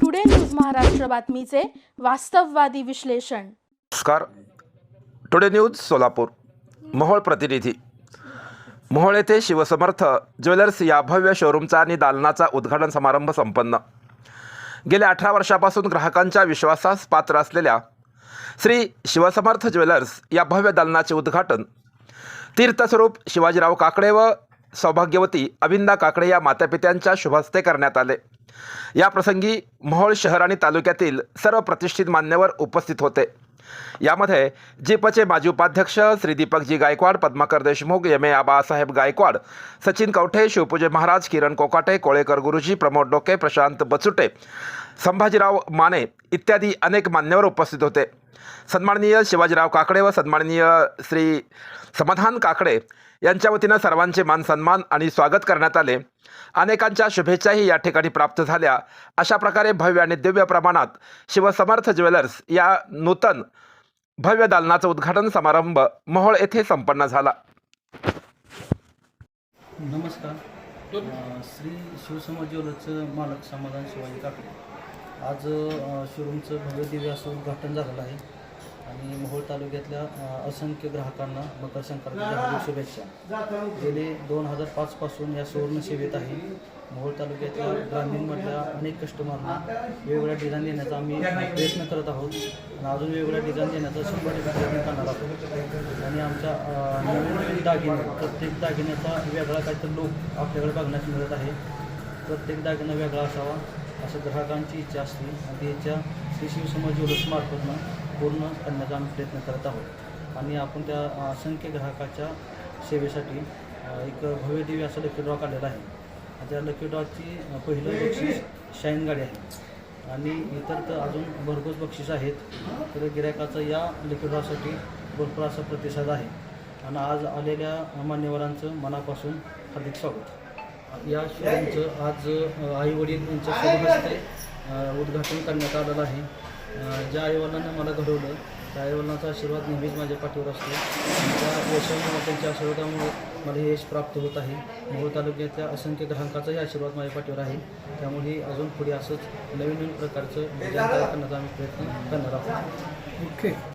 Today news Maharashtra बातमीचे वास्तववादी विश्लेषण नमस्कार टुडे न्यूज सोलापूर मोहोळ प्रतिनिधी मोहोळ येथे शिवसमर्थ ज्वेलर्स या भव्य शोरूमचा आणि दालनाचा उद्घाटन समारंभ संपन्न. गेल्या अठरा वर्षापासून ग्राहकांच्या विश्वासास पात्र असलेल्या श्री शिवसमर्थ ज्वेलर्स या भव्य दालनाचे उद्घाटन. तीर्थस्वरूप शिवाजीराव काकडे व सौभाग्यवती अविंदा काकडे या मातापित्यांच्या शुभहस्ते करण्यात आले. या प्रसंगी मोहोळ शहर आणि तालुक्यातील सर्व प्रतिष्ठित मान्यवर उपस्थित होते. यामध्ये जिपचे माजी उपाध्यक्ष श्री दीपकजी गायकवाड पद्माकर देशमुख एम ए आबासाहेब गायकवाड सचिन कवठे शिवपूजे महाराज किरण कोकाटे कोळेकर गुरुजी प्रमोद डोके प्रशांत बचुटे संभाजीराव माने इत्यादी अनेक मान्यवर उपस्थित होते. सन्माननीय शिवाजीराव काकडे व सन्माननीय श्री समाधान काकडे यांच्या वतीनं सर्वांचे मान सन्मान आणि स्वागत करण्यात आले. अनेकांच्या शुभेच्छाही या ठिकाणी प्राप्त झाल्या. अशा प्रकारे भव्य आणि दिव्य प्रमाणात शिवसमर्थ ज्वेलर्स या नूतन भव्य दालनाचं उद्घाटन समारंभ मोहोळ येथे संपन्न झाला. नमस्कार. श्री शिवसमर्थ ज्वेलर्सचं मालक समाधान शिवाजी काकडे. आज शोरूमचं भव्य दिव्य असं उद्घाटन झालेलं आहे. आणि मोहोळ तालुक्यातल्या असंख्य ग्राहकांना मकर संक्रांतीच्या हार्दिक शुभेच्छा. गेले दोन हजार पाचपासून या सुवर्ण सेवेत आहे. मोहोळ तालुक्यातल्या ग्रामीणमधल्या अनेक कस्टमरना वेगवेगळ्या डिझाईन देण्याचा आम्ही प्रयत्न करत आहोत. आणि अजून वेगवेगळ्या डिझाईन देण्याचा शंभर टक्के प्रयत्न करणार आहोत. आणि आमच्या नवीन नवीन दागिने प्रत्येक दागिन्याचा वेगळा काहीतरी लोक आपल्याकडे बघण्यास मिळत आहे. प्रत्येक दागिना वेगळा असावा. असं ग्राहकांची इच्छा असते. आणि ती इच्छा श्री शिवसमाज ज्वेलर्समार्फतनं पूर्ण करण्याचा आम्ही प्रयत्न करत आहोत. आणि आपण त्या असंख्य ग्राहकाच्या सेवेसाठी एक भव्य दिव्य असं लकी ड्रॉ काढलेला आहे. त्या लकी ड्रॉची पहिलं बक्षीस शाईन गाडी आहे. आणि इतर तर अजून भरघोस बक्षीस आहेत. तर गिरायकाचा या लकी ड्रॉसाठी भरपूर असा प्रतिसाद आहे. आणि आज आलेल्या मान्यवरांचं मनापासून हार्दिक स्वागत. या शोरूमचं आज आई वडील यांच्या शुभ हस्ते उद्घाटन करण्यात आलेलं आहे. ज्या आईवडिलांना मला घडवलं त्या आईवडिलांचा आशीर्वाद नेहमीच माझ्या पाठीवर असतो. त्या यशामुळे त्यांच्या आशीर्वादामुळे मला हे यश प्राप्त होत आहे. मोहोळ तालुक्यातल्या असंख्य ग्राहकाचाही आशीर्वाद माझ्या पाठीवर आहे. त्यामुळे हे अजून पुढे असंच नवीन नवीन प्रकारचं करण्याचा आम्ही प्रयत्न करणार आहोत.